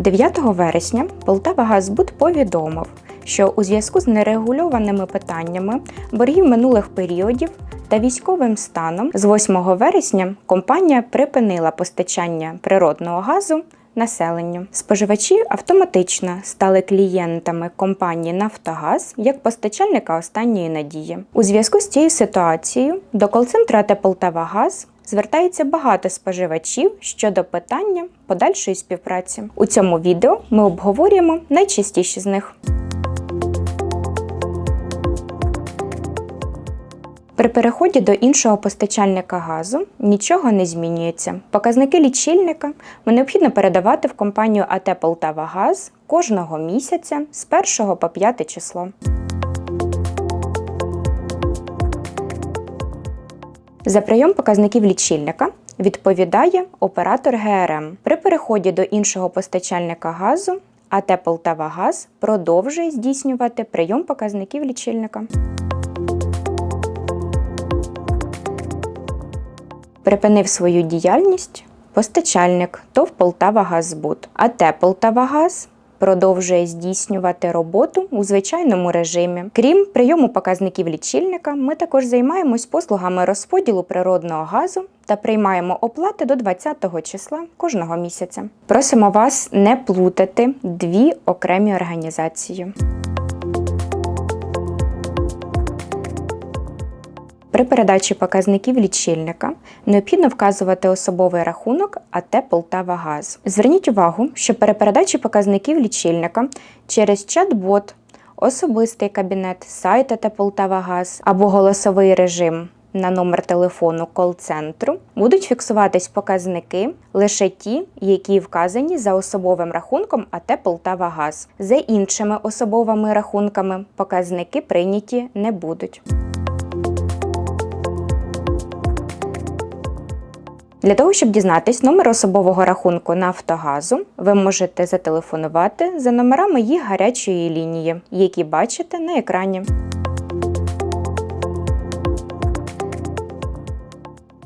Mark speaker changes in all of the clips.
Speaker 1: 9 вересня Полтавагазбуд повідомив, що у зв'язку з нерегульованими питаннями боргів минулих періодів та військовим станом з 8 вересня компанія припинила постачання природного газу населенню. Споживачі автоматично стали клієнтами компанії Нафтогаз як постачальника останньої надії. У зв'язку з цією ситуацією до кол-центру Полтавагаз звертається багато споживачів щодо питання подальшої співпраці. У цьому відео ми обговорюємо найчастіші з них. При переході до іншого постачальника газу нічого не змінюється. Показники лічильника необхідно передавати в компанію АТ Полтавагаз кожного місяця з 1 по 5 число. За прийом показників лічильника відповідає оператор ГРМ. При переході до іншого постачальника газу АТ Полтавагаз продовжує здійснювати прийом показників лічильника. Припинив свою діяльність постачальник ТОВ Полтавагазбуд. АТ Полтавагаз продовжує здійснювати роботу у звичайному режимі. Крім прийому показників лічильника, ми також займаємось послугами розподілу природного газу та приймаємо оплати до 20 числа кожного місяця. Просимо вас не плутати дві окремі організації. При передачі показників лічильника необхідно вказувати особовий рахунок АТ Полтавагаз. Зверніть увагу, що при передачі показників лічильника через чат-бот, особистий кабінет, сайт АТ Полтавагаз або голосовий режим на номер телефону кол-центру будуть фіксуватись показники лише ті, які вказані за особовим рахунком АТ Полтавагаз. За іншими особовими рахунками показники прийняті не будуть. Для того, щоб дізнатись номер особового рахунку Нафтогазу, ви можете зателефонувати за номерами їх гарячої лінії, які бачите на екрані.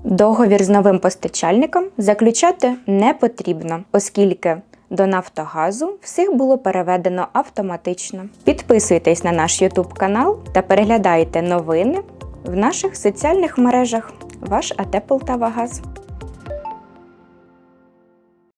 Speaker 1: Договір з новим постачальником заключати не потрібно, оскільки до Нафтогазу всіх було переведено автоматично. Підписуйтесь на наш YouTube канал та переглядайте новини в наших соціальних мережах. Ваш АТ Полтавагаз.